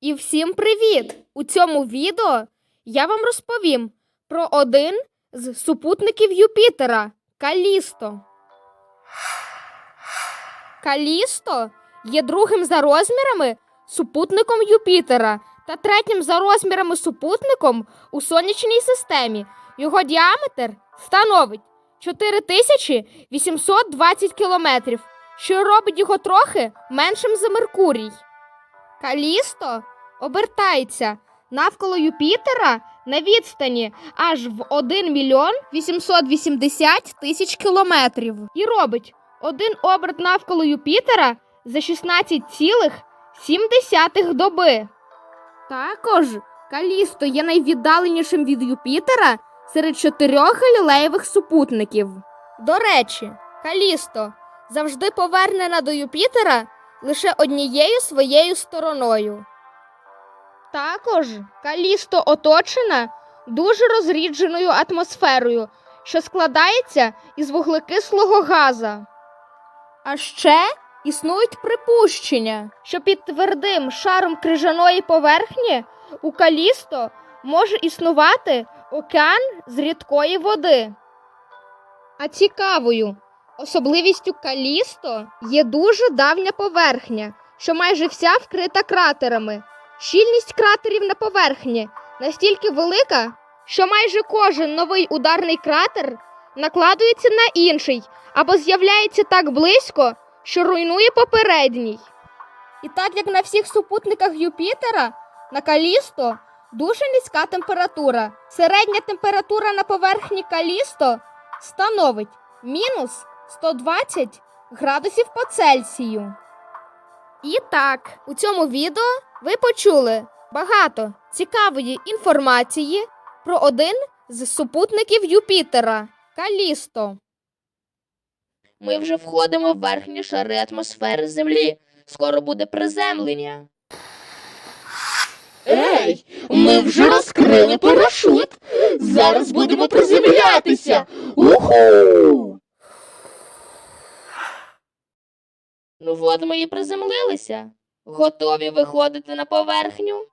І всім привіт! У цьому відео я вам розповім про один з супутників Юпітера Калісто. Калісто є другим за розмірами супутником Юпітера та третім за розмірами супутником у сонячній системі. Його діаметр становить 4820 кілометрів, що робить його трохи меншим за Меркурій. Калісто обертається навколо Юпітера на відстані аж в 1 мільйон 880 тисяч кілометрів і робить один оберт навколо Юпітера за 16,7 доби. Також Калісто є найвіддаленішим від Юпітера серед чотирьох галілеєвих супутників. До речі, Калісто завжди повернена до Юпітера лише однією своєю стороною. Також Калісто оточена дуже розрідженою атмосферою, що складається із вуглекислого газа. А ще існують припущення, що під твердим шаром крижаної поверхні у Калісто може існувати океан з рідкої води. А цікавою особливістю Калісто є дуже давня поверхня, що майже вся вкрита кратерами. Щільність кратерів на поверхні настільки велика, що майже кожен новий ударний кратер накладується на інший або з'являється так близько, що руйнує попередній. І так як на всіх супутниках Юпітера, на Калісто дуже низька температура. Середня температура на поверхні Калісто становить мінус 120 градусів по Цельсію. І так, у цьому відео ви почули багато цікавої інформації про один з супутників Юпітера Калісто. Ми вже входимо в верхні шари атмосфери Землі. Скоро буде приземлення. Ей, ми вже розкрили парашут. Зараз будемо приземлятися. Уху! Ну от ми і приземлилися. Готові виходити на поверхню?